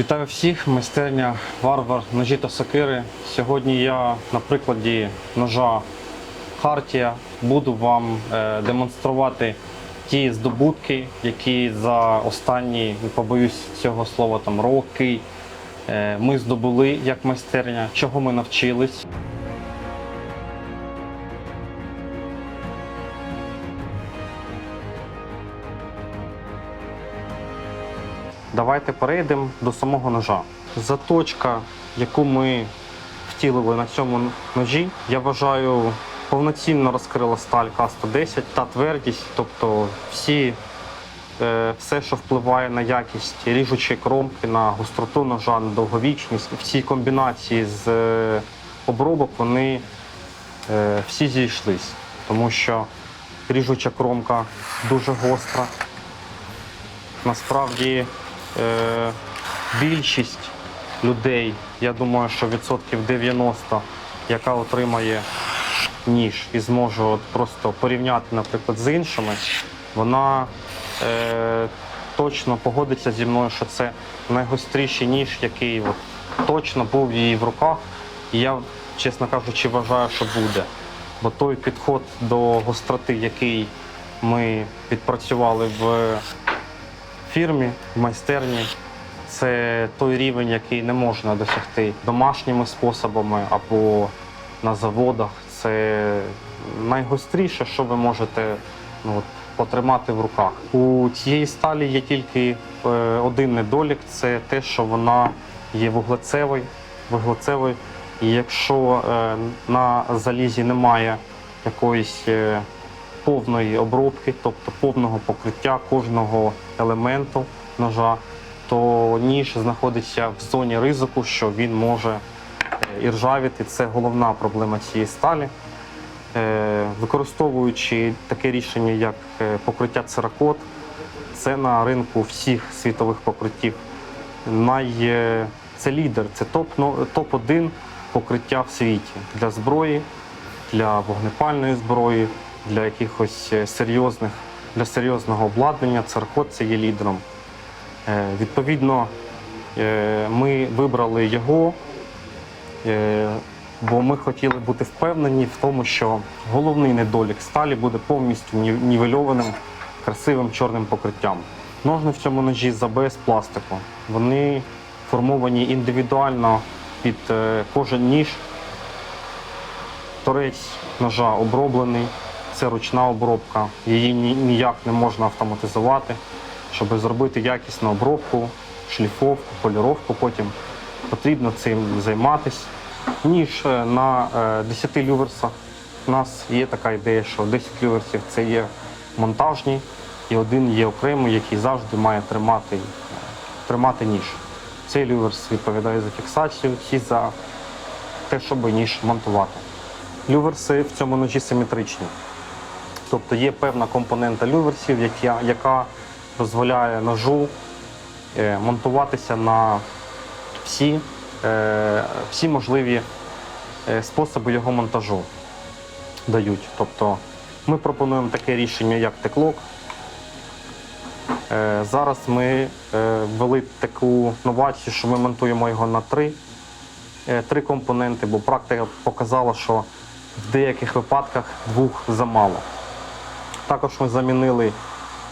Вітаю всіх, майстерня Варвар, ножі та сокири. Сьогодні я на прикладі ножа Хартія буду вам е, демонструвати ті здобутки, які за останні, не побоюсь цього слова, там роки е, ми здобули як майстерня, чого ми навчились. Давайте перейдемо до самого ножа. Заточка, яку ми втілили на цьому ножі, я вважаю, повноцінно розкрила сталь К-110 та твердість, тобто всі, е, все, що впливає на якість ріжучої кромки, на гостроту ножа, на довговічність, всі комбінації з е, обробок, вони е, всі зійшлись, тому що ріжуча кромка дуже гостра. Насправді е, більшість людей, я думаю, що відсотків 90, яка отримає ніж і зможе от просто порівняти, наприклад, з іншими, вона е, точно погодиться зі мною, що це найгостріший ніж, який от, точно був її в руках. І я, чесно кажучи, вважаю, що буде. Бо той підход до гостроти, який ми відпрацювали в фірмі, в майстерні. Це той рівень, який не можна досягти домашніми способами або на заводах. Це найгостріше, що ви можете ну, от, потримати в руках. У цієї сталі є тільки е, один недолік це те, що вона є вуглецевою. вуглецевою. І якщо е, на залізі немає якоїсь е, повної обробки, тобто повного покриття кожного елементу ножа, то ніж знаходиться в зоні ризику, що він може е, і ржавіти. Це головна проблема цієї сталі. Е, Використовуючи таке рішення, як е, покриття церакот, це на ринку всіх світових покриттів. Най... Це лідер, це топ, ну, топ-1 покриття в світі для зброї, для вогнепальної зброї, для якихось е, серйозних, для серйозного обладнання. Церкот це є лідером. Е, Відповідно, е, ми вибрали його, бо ми хотіли бути впевнені в тому, що головний недолік сталі буде повністю нівельованим красивим чорним покриттям. Ножни в цьому ножі з АБС пластику. Вони формовані індивідуально під кожен ніж. Торець ножа оброблений, це ручна обробка, її ніяк не можна автоматизувати. Щоб зробити якісну обробку, шліфовку, поліровку, потім потрібно цим займатися. Ніж е, на е, 10 люверсах у нас є така ідея, що 10 люверсів це є монтажні, і один є окремий, який завжди має тримати, тримати ніж. Цей люверс відповідає за фіксацію, ці за те, щоб ніж монтувати. Люверси в цьому ножі симетричні. Тобто є певна компонента люверсів, яка, дозволяє ножу е, монтуватися на всі, е, всі можливі е, способи його монтажу дають. Тобто ми пропонуємо таке рішення, як теклок. Зараз ми ввели таку новацію, що ми монтуємо його на три, три компоненти, бо практика показала, що в деяких випадках двох замало. Також ми замінили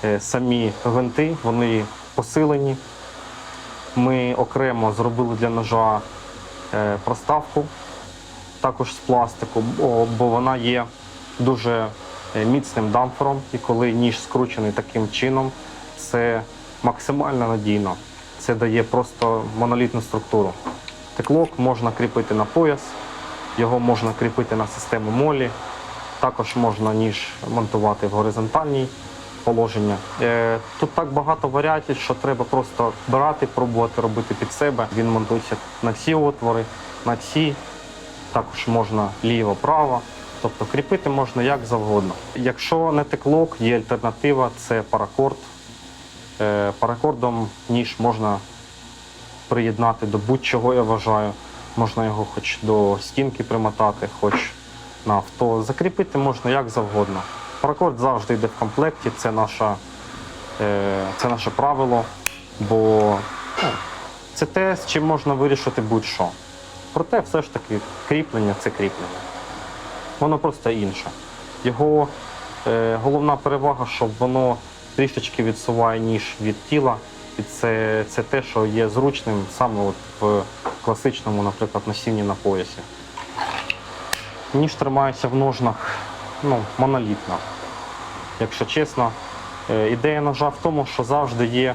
е, самі гвинти, вони посилені. Ми окремо зробили для ножа е, проставку, також з пластику, бо, бо вона є дуже е, міцним дамфером. І коли ніж скручений таким чином, це максимально надійно. Це дає просто монолітну структуру. Теклок можна кріпити на пояс, його можна кріпити на систему молі. Також можна ніж монтувати в горизонтальній положення. Е, Тут так багато варіантів, що треба просто брати, пробувати робити під себе. Він монтується на ці отвори, на ці. Також можна ліво-право. Тобто кріпити можна як завгодно. Якщо не теклок, є альтернатива це паракорд. Е, Паракордом ніж можна приєднати до будь-чого, я вважаю. Можна його хоч до стінки примотати, хоч на авто. Закріпити можна як завгодно. Паракорд завжди йде в комплекті, це, наша, е, це наше правило, бо ну, Це те, з чим можна вирішити будь-що. Проте все ж таки кріплення це кріплення. Воно просто інше. Його е, головна перевага, що воно трішечки відсуває ніж від тіла. І це, це те, що є зручним саме от в класичному, наприклад, носінні на поясі. Ніж тримається в ножнах ну, монолітно. Якщо чесно, Е, ідея ножа в тому, що завжди є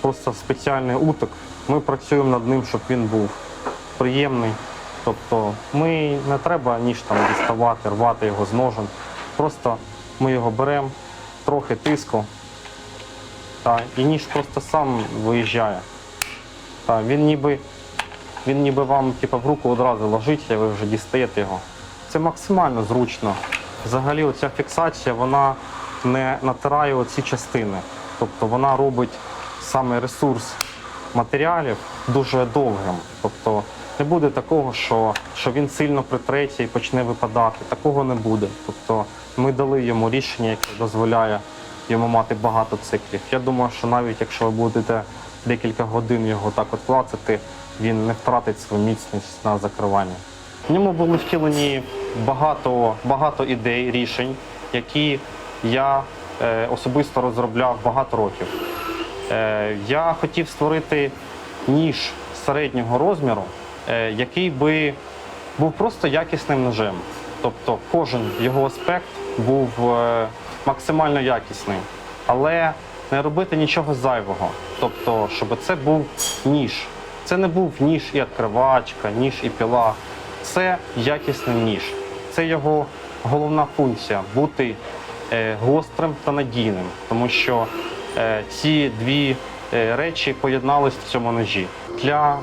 просто спеціальний утик. Ми працюємо над ним, щоб він був приємний. Тобто ми не треба ніж там діставати, рвати його з ножем. Просто ми його беремо, трохи тиску, та, і ніж просто сам виїжджає. Та, він ніби він ніби вам типу, в руку одразу ложиться, і ви вже дістаєте його. Це максимально зручно. Взагалі, оця фіксація вона не натирає оці частини. Тобто вона робить саме ресурс матеріалів дуже довгим. Тобто не буде такого, що, що він сильно притреться і почне випадати. Такого не буде. Тобто ми дали йому рішення, яке дозволяє йому мати багато циклів. Я думаю, що навіть якщо ви будете декілька годин його так от клацати, він не втратить свою міцність на закривання. В ньому були втілені багато, багато ідей, рішень, які я е, особисто розробляв багато років. Е, я хотів створити ніж середнього розміру, е, який би був просто якісним ножем. Тобто кожен його аспект був максимально якісний, але не робити нічого зайвого. Тобто, щоб це був ніж. Це не був ніж і відкривачка, ніж і піла. Це якісний ніж. Це його головна функція бути е, гострим та надійним, тому що е, ці дві е, речі поєднались в цьому ножі. Для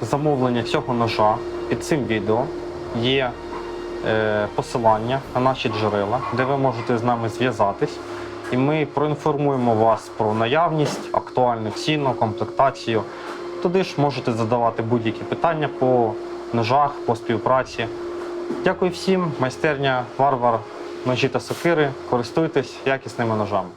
замовлення цього ножа під цим відео є посилання на наші джерела, де ви можете з нами зв'язатись, і ми проінформуємо вас про наявність, актуальну ціну, комплектацію. Туди ж можете задавати будь-які питання по ножах, по співпраці. Дякую всім, майстерня Варвар, ножі та сокири. Користуйтесь якісними ножами.